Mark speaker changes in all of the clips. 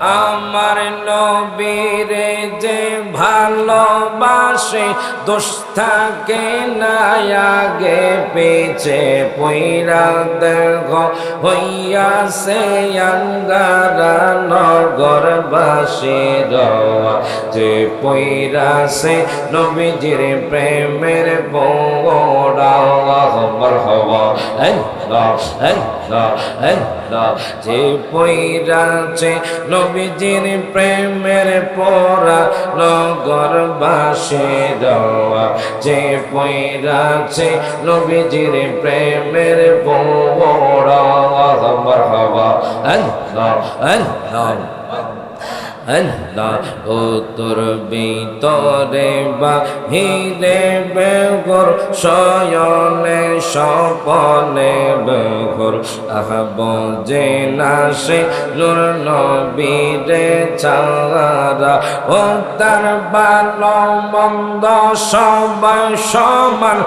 Speaker 1: আমার নবীরে যে ভালোবাসে, দোষ থাকে না, আগে পেছে পইরা দেহ। হইয়াছে আঙ্গারা নগরবাসী রওয়া। যে পইরাছে নবীজির প্রেমের বড়া হওয়া যে পইরাছে নবীজির প্রেমের পরা নগরবাসী দেওয়া যে পইরাছে নবীজির প্রেমের পরা হওয়া আল্লাহ ও তোর ভিতরে বাহিরে বেগর শয়নে সপনে বেগর আহব যে নাসে নূর নবীরে চারা ও তার ভালো মন্দ সবাই সমান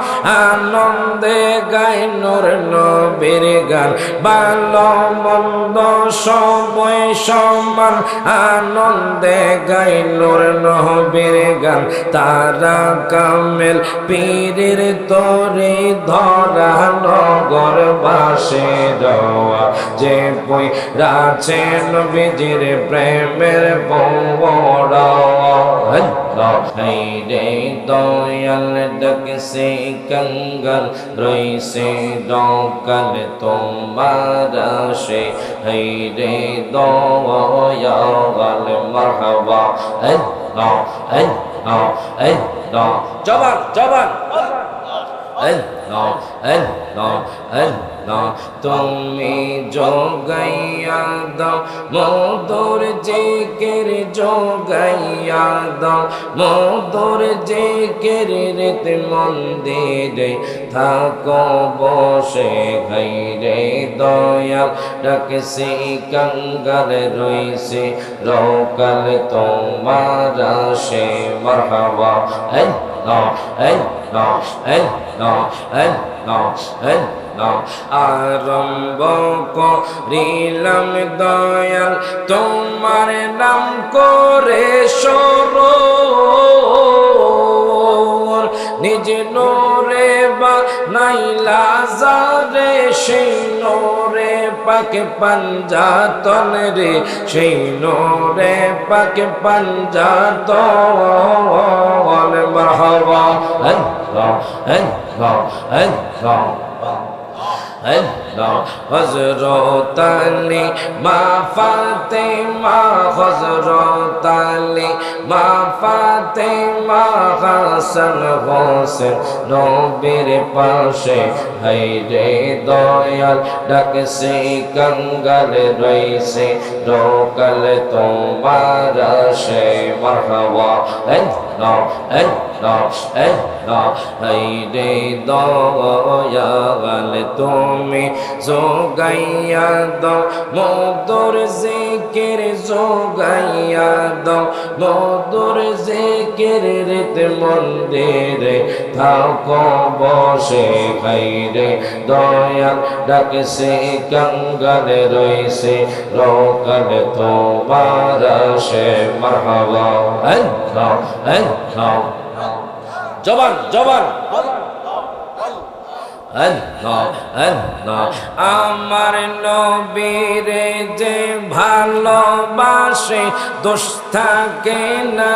Speaker 1: আনন্দে গাই নূর নবীর গান। ভালো মন্দ সবাই সমান আনন্দে গাই নূর নবীর গান। তারা কামেল পীরের তরে ধরা নগর বাসে দেওয়া যে বই রাছে নবীজির প্রেমের বড়া রে দয়াল ডকসে কঙ্গল রইসে ডকাল তোমার। সে রে দয়াল মারহাবা আল্লাহ আল্লাহ আল্লাহ জবান জবান। আল্লাহ আল্লাহ আল্লাহ তুমি যোগাইয়া দাও, মধুর জিকির যোগাইয়া দাও, মধুর জিকির রেত মন্দিরে থাকো বসে ঘাইরে দয়াল, ডাকসি কঙ্গাল রইছে, রোকাল তোমার সে মরহাবা আরম্ভ করিলাম দয়াল, তোমার নাম করে সরো নিজ নোরে বা নাইলা যারে, সেই নোরে পাকে পাঞ্জাতন রে, সেই নোরে পাকে পাঞ্জাতন। আল্লাহ আল্লাহ আল্লাহ হজরত আলী মা ফাতে মা হজরত আলী মা ফাতে মা হাসান হোসেন নবীর পাশে হাইরে দয়াল ডাকছে কঙ্গাল রইছে রোকাল তোমার সে আল্লাহ আল্লাহ হাইরে দয়াল তুমি যোগাইয়া দাও মধুর জিকির যোগাইয়া দাও মধুর জিকির রিত মন্দিরে থাকো বসে খাইরে দয়াল ডাকছে কঙ্গাল রইছে রোকাল তোমার সে মারহাবা আল্লাহ আল্লাহ জবান জবান। আমার নবীরে যে ভালোবাসে, দোষ থাকে না,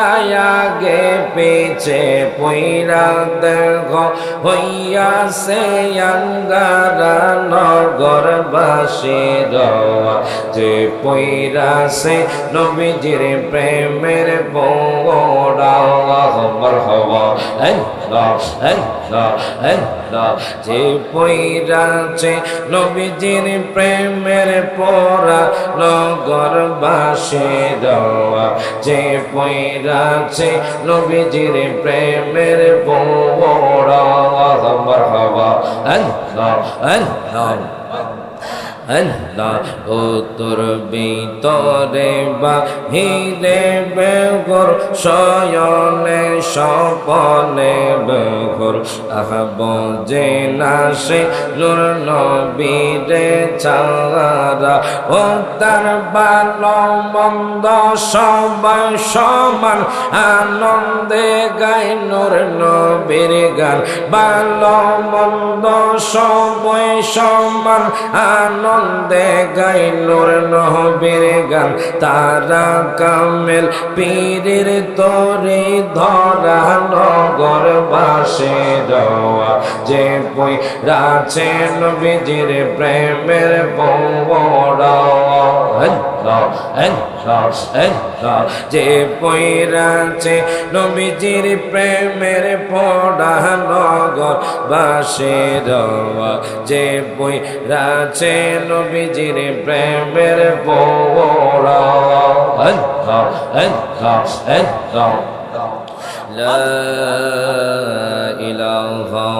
Speaker 1: আগে পেছে পইরা দেহ হইয়াছে আঙ্গারা নগরবাসী রওয়া। যে পইরাছে নবীজির প্রেমের বড়া হওয়া। আল্লাহ আল্লাহ। যে পইরাছে নবীজির প্রেমের পরা নগরবাসী দেওয়া যে পইরাছে নবীজির প্রেমের পরা হবা আল্লাহ আল্লাহ আল্লাহ ও তোর ভিতরে বাহিরে বেগর শয়নে সপনে বেগর আহব যে নাশে নূর নবীরে চারা ও তার ভালো মন্দ সবাই সমান, আনন্দে গাই নূর নবীর গান ভালো মন্দ সবাই সমান, আনন্দে গাই নূর নবীর গান, তারা কামেল পীরের তরে ধরা নগর বাসে দেওয়া যে বই রাছে নবীজির প্রেমের বড়া যে পৈরাছে নবীজির প্রেমের পড়া নগর বাসে দেওয়া যে বই রাছে নবীজির প্রেমের পড়া لا إله